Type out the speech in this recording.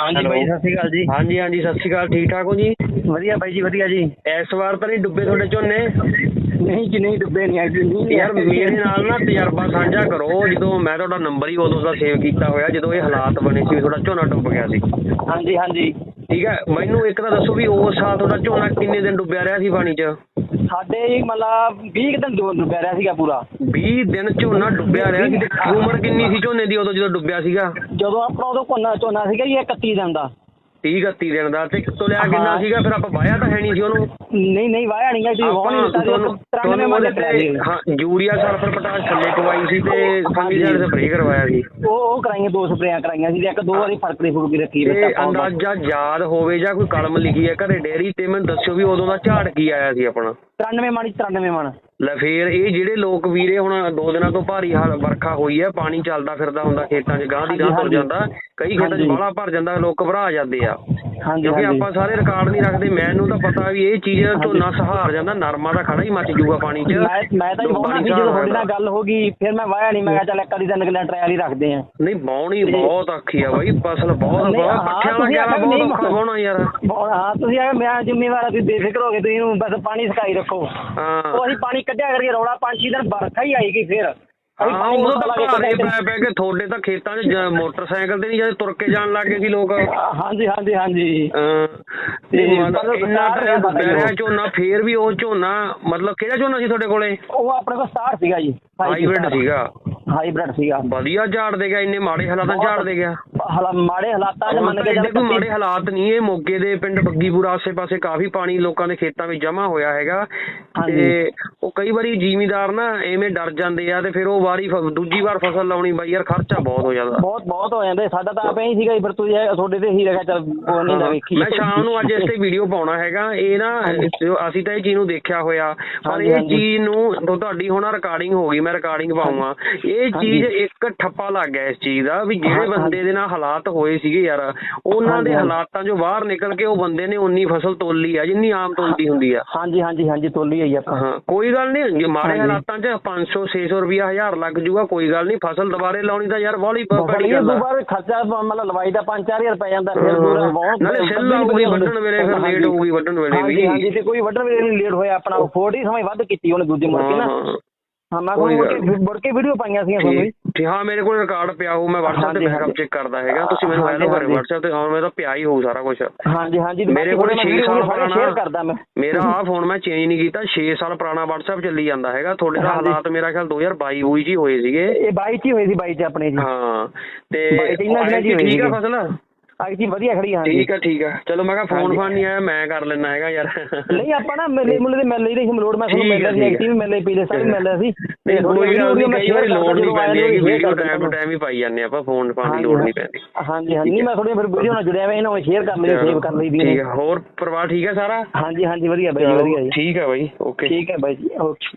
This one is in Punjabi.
ਹਾਂਜੀ ਬਾਈ ਸਤਿ ਸ਼੍ਰੀ ਅਕਾਲ ਜੀ। ਹਾਂਜੀ ਹਾਂਜੀ ਸਤਿ ਸ਼੍ਰੀ ਅਕਾਲ। ਠੀਕ ਠਾਕ ਹੋ ਜੀ? ਵਧੀਆ ਬਾਈ ਜੀ ਵਧੀਆ ਜੀ। ਇਸ ਵਾਰ ਤਾਂ ਨਹੀਂ ਡੁੱਬੇ ਤੁਹਾਡੇ ਝੋਨੇ? ਨਹੀਂ ਜੀ ਨਹੀਂ ਡੁੱਬੇ ਨਹੀਂ ਆਈ ਨਹੀਂ ਯਾਰ ਮੇਰੇ ਨਾਲ ਨਾ ਤਜਰਬਾ ਸਾਂਝਾ ਕਰੋ। ਜਦੋਂ ਮੈਂ ਤੁਹਾਡਾ ਨੰਬਰ ਹੀ ਉਦੋਂ ਦਾ ਸੇਵ ਕੀਤਾ ਹੋਇਆ ਜਦੋਂ ਇਹ ਹਾਲਾਤ ਬਣੇ ਸੀ ਤੁਹਾਡਾ ਝੋਨਾ ਡੁੱਬ ਗਿਆ ਸੀ। ਹਾਂਜੀ ਹਾਂਜੀ। ਠੀਕ ਹੈ ਮੈਨੂੰ ਇੱਕ ਤਾਂ ਦੱਸੋ ਵੀ ਉਸ ਸਾਲ ਤੁਹਾਡਾ ਝੋਨਾ ਕਿੰਨੇ ਦਿਨ ਡੁੱਬਿਆ ਰਿਹਾ ਸੀ ਪਾਣੀ 'ਚ? ਸਾਡੇ ਜੀ ਮਤਲਬ 20 ਕੁ ਦਿਨ ਡੁੱਬ ਡੁੱਬਿਆ ਰਿਹਾ ਸੀਗਾ ਪੂਰਾ। 20 ਦਿਨ ਝੋਨਾ ਡੁੱਬਿਆ ਰਿਹਾ ਸੀ। ਤੇ ਉਮਰ ਕਿੰਨੀ ਸੀ ਝੋਨੇ ਦੀ ਉਦੋਂ ਜਦੋਂ ਡੁੱਬਿਆ ਸੀਗਾ? ਜਦੋਂ ਆਪਣਾ ਉਦੋਂ ਕੋਨਾ ਝੋਨਾ ਸੀਗਾ ਜੀ 31 ਦਿਨ ਦਾ। 30 31 ਦਿਨ ਦਾ ਤੇ ਤੁਲਿਆ ਕਿੰਨਾ ਹਾਂ। ਸੀਗਾ? ਫਿਰ ਆਪਾਂ ਵਾਇਆ ਤਾਂ ਹੈ ਨਹੀਂ ਸੀ ਉਹਨੂੰ। ਨਹੀਂ ਨਹੀਂ ਵਾਇਆ ਨਹੀਂ ਜੀ ਵਾਹ ਨਹੀਂ ਦਿੱਤਾ ਜੀ ਤੁਹਾਨੂੰ 93 ਤੁਹਾਨੂੰ ਮੱਲੇ ਉਹਦੇ ਤੇ ਹਾਂ ਯੂਰੀਆ ਸਲਫਰ ਪੋਟਾਸ਼ ਥੱਲੇ ਪਵਾਈ ਸੀ ਤੇ ਫੰਗੀਸਾਈਡ ਸਪਰੇਅ ਕਰਵਾਇਆ ਸੀ। ਉਹ ਉਹ ਕਰਾਈਆਂ ਦੋ ਸਪਰੇਆਂ ਕਰਾਈਆਂ ਸੀ ਤੇ ਇੱਕ ਦੋ ਵਾਰੀ ਫ਼ਰਕ ਦੀ ਫੁਰਕ ਰੱਖੀ ਤੇ। ਅੰਦਾਜ਼ਾ ਯਾਦ ਹੋਵੇ ਜਾਂ ਕੋਈ ਕਲਮ ਲਿਖੀ ਹੈ ਘਰੇ ਡੇਰੀ ਤੇ ਮੈਨੂੰ ਦੱਸਿਓ ਵੀ ਉਦੋਂ ਦਾ ਝਾੜ ਕੀ ਆਇਆ ਸੀ ਆਪਣਾ। 93 ਮਣ 93 ਮਣ। ਲੈ ਫੇਰ ਇਹ ਜਿਹੜੇ ਲੋਕ ਵੀਰੇ ਹੁਣ ਦੋ ਦਿਨਾਂ ਤੋਂ ਭਾਰੀ ਹਾਲ ਵਰਖਾ ਹੋਈ ਹੈ ਪਾਣੀ ਚੱਲਦਾ ਫਿਰਦਾ ਹੁੰਦਾ ਖੇਤਾਂ 'ਚ ਗਾਂ ਦੀ ਗਾਂ ਤੁਰ ਜਾਂਦਾ ਕਈ ਖੇਤਾਂ 'ਚ। ਬਾਹਲਾ ਭਰ ਜਾਂਦਾ ਲੋਕ ਘਬਰਾ ਜਾਂਦੇ ਆ। ਕਿਉਂਕਿ ਆਪਾਂ ਸਾਰੇ ਰਿਕਾਰਡ ਨਹੀਂ ਰੱਖਦੇ ਮੈਨੂੰ ਤਾਂ ਪਤਾ ਵੀ ਇਹ ਚੀਜ਼ ਝੋਨਾ ਸਹਾਰ ਜਾਂਦਾ ਨਰਮਾ ਦਾ ਖੜਾ ਹੀ ਮੱਚ ਜੂਗਾ ਪਾਣੀ 'ਚ। ਮੈਂ ਮੈਂ ਤਾਂ ਜੀ ਜਦੋਂ ਵਾਹੁਣਾ ਪਾਣੀ ਸੀ ਜਦੋਂ ਤੁਹਾਡੇ ਸਹਾਰ ਨਾਲ ਗੱਲ ਹੋ ਗਈ ਫਿਰ ਮੈਂ ਵਾਇਆ ਨਹੀਂ ਮੈਂ ਕਿਹਾ ਚੱਲ ਇੱਕ ਵਾਰੀ ਤਾਂ ਨਿਕਲਿਆ ਟਰਾਇਲ ਹੀ ਰੱਖਦੇ ਆ ਨਹੀਂ ਬਾਉਣੀ ਬਹੁਤ ਔਖੀ ਆ ਬਾਈ ਫਸਲ ਬਹੁਤ ਬਹੁਤ ਪੱਠਿਆਂ ਆਖਿਆ ਵੀ ਬਹੁਤ ਔਖਾ ਬਾਉਣਾ ਯਾਰ। ਹਾਂ ਤੁਸੀਂ ਆ ਮੈਂ ਜ਼ਿੰਮੇਵਾਰ ਆ ਤੁਸੀਂ ਬੇਫਿਕਰ ਹੋ ਗਏ ਤੁਸੀਂ ਬਸ ਪਾਣੀ ਸਕਾਈ ਰੱਖੋ। ਹਾਂ। ਉਹ ਅਸੀਂ ਪਾਣੀ ਕੱਢਿਆ ਕਰਕੇ ਰੌਲਾ ਪੰਜ ਛੇ ਦਿਨ ਵਰਖਾ ਹੀ ਆਈ ਗਈ ਫਿਰ। ਅਸੀਂ ਹਾਂ ਪਾਣੀ ਉਹ ਮੋਟਰ ਤਾਂ ਲਾ ਕੇ ਭਾਰੇ ਕੱਢਿਆ ਪੈ ਪੈ ਕੇ ਤੁਹਾਡੇ ਤਾਂ ਖੇਤਾਂ 'ਚ ਜ- ਮੋਟਰਸਾਈਕਲ ਤੇ ਨਹੀਂ ਜਦ ਤੁਰ ਕੇ ਜਾਣ ਲੱਗੇ ਸੀ ਲੋਕ। ਹਾਂਜੀ ਹਾਂਜੀ ਹਾਂਜੀ। ਤੇ ਇੰਨਾ ਝੋਨਾ ਫੇਰ ਵੀ ਉਹ ਝੋਨਾ ਮਤਲਬ ਕਿਹੜਾ ਝੋਨਾ ਸੀ ਤੁਹਾਡੇ ਕੋਲੇ? ਉਹ ਆਪਣੇ ਕੋਲ ਸਟਾਰ ਸੀਗਾ ਜੀ। ਹਾਈਬ੍ਰਿਡ ਸੀਗਾ। ਹਾਈਬ੍ਰਿਡ ਸੀਗਾ। ਵਧੀਆ ਝਾੜ ਦੇ ਗਿਆ ਇੰਨੇ ਮਾੜੇ ਹਾਲਾਤਾਂ ਝਾੜ ਦੇ ਗਿਆ। ਹਲਾ ਮਾੜੇ ਹਾਲਾਤਾਂ ਹੁਣ ਮੰਨ ਕੇ ਚੱਲ ਕੋਈ ਮਾੜੇ ਹਾਲਾਤ ਨਹੀਂ ਇਹ ਮੋਗੇ ਦੇ ਪਿੰਡ ਬੱਗੀਪੁਰਾ ਆਸੇ-ਪਾਸੇ ਕਾਫੀ ਪਾਣੀ ਲੋਕਾਂ ਦੇ ਖੇਤਾਂ ਵਿੱਚ ਜਮ੍ਹਾਂ ਹੋਇਆ ਹੈਗਾ। ਤੇ ਉਹ ਕਈ ਵਾਰੀ ਜ਼ਿਮੀਦਾਰ ਨਾ ਐਵੇਂ ਡਰ ਜਾਂਦੇ ਆ ਤੇ ਫਿਰ ਉਹ ਵਾਰੀ ਦੂਜੀ ਵਾਰ ਫਸਲ ਲਾਉਣੀ ਬਾਈ ਯਾਰ ਖਰਚਾ ਬਹੁਤ ਹੋ ਜਾਂਦਾ। ਬਹੁਤ ਬਹੁਤ ਹੋ ਜਾਂਦੇ। ਸਾਡਾ ਤਾਂ ਆਪੇ ਹੀ ਸੀਗਾ ਜੀ, ਫਿਰ ਤੁਸੀਂ ਤੁਹਾਡੇ ਤੇ ਹੀ ਰਹੇਗਾ ਚੱਲ ਉਹ ਨਹੀਂ ਨਾ ਵੇਖੀ। ਮੈਂ ਸ਼ਾਮ ਨੂੰ ਅੱਜ ਇਸ ਤੇ ਵੀਡੀਓ ਪਾਉਣਾ ਹੈਗਾ। ਇਹ ਨਾ ਅਸੀਂ ਤਾਂ ਇਹ ਚੀਜ਼ ਨੂੰ ਦੇਖਿਆ ਹੋਇਆ। ਪਰ ਇਹ। ਚੀਜ਼ ਨੂੰ ਤੁਹਾਡੀ ਹੁਣ ਰਿਕਾਰਡਿੰਗ ਹੋ ਗਈ ਮੈਂ ਰਿਕਾਰਡਿੰਗ ਪਾਉਂਗਾ। ਇਹ ਚੀਜ਼ ਇੱਕ ਠੱਪਾ ਲੱਗ ਗਿਆ ਇਸ ਚੀਜ਼ ਦਾ ਵੀ ਜਿਹੜੇ ਬੰਦੇ ਦੇ ਨਾਲ ਹਾਲਾਤ ਹੋਏ ਸੀਗੇ ਯਾਰ। ਉਹਨਾਂ ਦੇ। ਹਾਲਾਤਾਂ ਚੋਂ ਬਾਹਰ ਨਿਕਲ ਕੇ ਉਹ ਬੰਦੇ ਨੇ ਉਨੀ ਫਸਲ ਤੋਲੀ ਆ ਜਿੰਨੀ ਆਮ ਤੋਲਦੀ ਹੁੰਦੀ ਆ। ਹਾਂਜੀ ਹਾਂਜੀ ਹਾਂਜੀ ਤੋਲੀ ਹੋਈ ਆਪਾਂ। ਹਾਂ ਕੋਈ ਗੱਲ ਨਹੀਂ ਜੇ ਮਾੜੇ। ਹਾਲਾਤਾਂ 'ਚ 500 600 ਰੁਪਿਆ ਹਜ਼ਾਰ ਲੱਗ ਜੂਗਾ ਕੋਈ ਗੱਲ ਨਹੀਂ ਫਸਲ ਦੁਬਾਰੇ ਲਾਉਣੀ ਤਾਂ ਯਾਰ ਬੜੀ ਬੜੀ ਗੱਲ ਆ। ਦੁਬਾਰਾ ਖਰਚਾ ਮਤਲਬ ਲਵਾਈ ਦਾ 5-4000 ਪੈ ਜਾਂਦਾ ਫਿਰ ਪੂਰਾ ਬਹੁਤ ਨਾਲੇ ਸਿੱਲ ਆਊਗੀ ਵੱਢਣ ਵੇਲੇ ਫਿਰ ਲੇਟ ਹੋਊਗੀ ਵੱਢਣ ਵੇਲੇ ਵੀ। ਹਾਂਜੀ ਤੇ ਕੋਈ ਵੱਢਣ ਵੇਲੇ ਨਹੀਂ ਲੇਟ ਹੋਇਆ ਆਪਣਾ ਫੋਰਟ ਹੀ ਸਮੇਂ ਵੱਧ ਕੀਤੀ ਉਹਨੇ ਦੂਜੇ ਮੁੜ ਕੇ ਨਾ। ਹਾਂ, ਹਾਂ। ਹਾਂ ਮੈਂ ਕੋਈ ਮੁੜ ਕੇ ਵੀਡੀਓ ਪਾਈਆਂ ਸੀਗੀਆਂ ਤੁਹਾਨੂੰ ਜੀ ਹਾਂ ਮੇਰੇ ਕੋਲ ਰਿਕਾਰਡ ਪਿਆ ਹੋਊ ਮੈਂ WhatsApp ਤੇ ਬੈਕਅਪ। ਚੈੱਕ ਕਰਦਾ ਹੈਗਾ ਤੁਸੀਂ ਮੈਨੂੰ ਹੈਲੋ ਕਰੇ। WhatsApp ਤੇ ਹਾਂ ਮੈਂ ਤਾਂ ਪਿਆ ਹੀ ਹੋਊ ਸਾਰਾ ਕੁਝ ਹਾਂਜੀ ਹਾਂਜੀ ਮੇਰੇ ਕੋਲ ਮੈਂ 6 video ਸਾਲ ਪੁਰਾਣਾ ਸ਼ੇਅਰ ਕਰਦਾ ਮੈਂ ਮੇਰਾ ਆਹ ਫੋਨ ਮੈਂ ਚੇਂਜ ਨਹੀਂ ਕੀਤਾ 6 ਸਾਲ ਪੁਰਾਣਾ WhatsApp ਚੱਲੀ ਜਾਂਦਾ ਹੈਗਾ ਤੁਹਾਡੇ ਦਾ। ਹਾਲਾਤ ਮੇਰਾ ਖਿਆਲ 2022 ਹੋਈ ਜੀ ਹੋਏ ਸੀਗੇ ਇਹ ਬਾਈ ਚ ਹੀ ਹੋਈ ਸੀ ਬਾਈ ਚ ਆਪਣੇ ਜੀ ਹਾਂ ਤੇ ਹੀ ਠੀਕ ਆ। ਫਸਲ ਜੀ ਵਧੀਆ ਖੜੀ ਹਾਂ ਠੀਕ ਆ ਠੀਕ ਆ। ਚਲੋ ਮੈਂ ਕਿਹਾ ਫੋਨ। ਫਾਨ ਨਹੀਂ ਆਇਆ ਮੈਂ ਕਰ ਲੈਣਾ ਹੈਗਾ ਯਾਰ। ਨਹੀਂ ਆਪਾਂ ਨਾ ਮੇਲੇ ਮੁੱਲੇ ਦੇ ਮੇਲੇ ਦੇ ਮਲੋੜ ਮੈਂ ਤੁਹਾਨੂੰ ਮਿਲਦਾ ਹੈ, ਸੀ ਹੈ। ਐਕਟਿਵ ਮੇਲੇ ਪੀਲੇ ਸਾਰੇ ਮਿਲਦਾ ਸੀ। ਨਹੀਂ ਕੋਈ ਨਹੀਂ ਮੈਂ ਕਈ ਵਾਰੀ ਲੋੜ ਨਹੀਂ ਪੈਂਦੀ ਹੈਗੀ ਵੀਡੀਓ ਟਾਈਮ ਟੂ ਟਾਈਮ ਹੀ ਪਾਈ ਜਾਂਦੇ ਆਪਾਂ ਫੋਨ ਫਾਨ ਦੀ ਲੋੜ ਨਹੀਂ ਪੈਂਦੀ। ਹਾਂਜੀ ਹਾਂਜੀ ਨਹੀਂ ਮੈਂ ਥੋੜੀ ਫਿਰ ਵੀਡੀਓ ਨਾਲ ਜੁੜਿਆ ਹੋਇਆ ਇਹਨਾਂ ਨੂੰ ਸ਼ੇਅਰ ਕਰ ਲਈ ਸੇਵ ਕਰ ਲਈ ਦੀ ਠੀਕ ਆ। ਹੋਰ ਪਰਿਵਾਰ ਠੀਕ ਆ ਸਾਰਾ? ਹਾਂਜੀ ਹਾਂਜੀ ਵਧੀਆ ਬਾਈ ਵਧੀਆ ਜੀ। ਠੀਕ ਆ ਬਾਈ ਓਕੇ। ਠੀਕ ਹੈ ਬਾਈ ਜੀ ਓਕੇ।